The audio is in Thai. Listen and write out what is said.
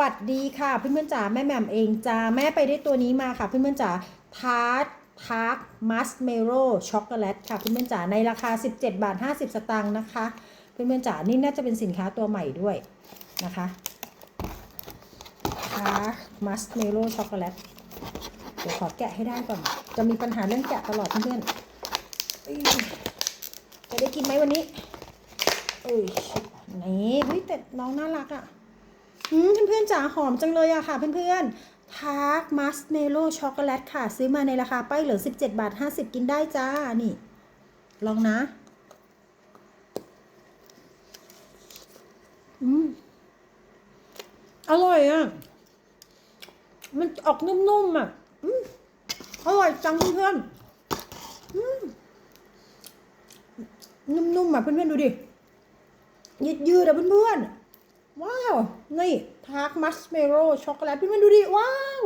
วัสดีค่ะเพื่อนๆจ๋าแม่แหม่มเองจ้าแม่ไปได้ตัวนี้มาค่ะเพื่อนๆจ๋าทาร์ตทาร์กมัสเมโลช็อกโกแลตค่ะเพื่อนๆจ๋าในราคา 17 บาท 50 สตางค์นะคะ เพื่อนๆจ๋านี่น่าจะเป็นสินค้าตัวใหม่ด้วยนะคะทาร์กมัสเมโลช็อกโกแลตเดี๋ยวขอแกะให้ได้ก่อน จะมีปัญหาเรื่องแกะตลอดเพื่อนๆจะได้กินไหมวันนี้เอ้ยนี่เฮ้ยแต่น้องน่ารักอะ่ะ เพื่อนๆจ๋าหอมจังเลยอะค่ะเพื่อนๆทาร์กมัสเมโลช็อกโกแลตค่ะ ซื้อมาในราคาป้ายเหลือ 17 บาท 50 กินได้จ้า นี่ ลองนะ อืม อร่อยอะมันออกนุ่มๆอะอืมอร่อยจังเพื่อนๆอืมนุ่มๆอะเพื่อนๆดูดิยืดๆอะเพื่อนๆ ว้าว นี่ทาร์กมัสเมโลช็อกโกแลตเพื่อนดูดิ ว้าว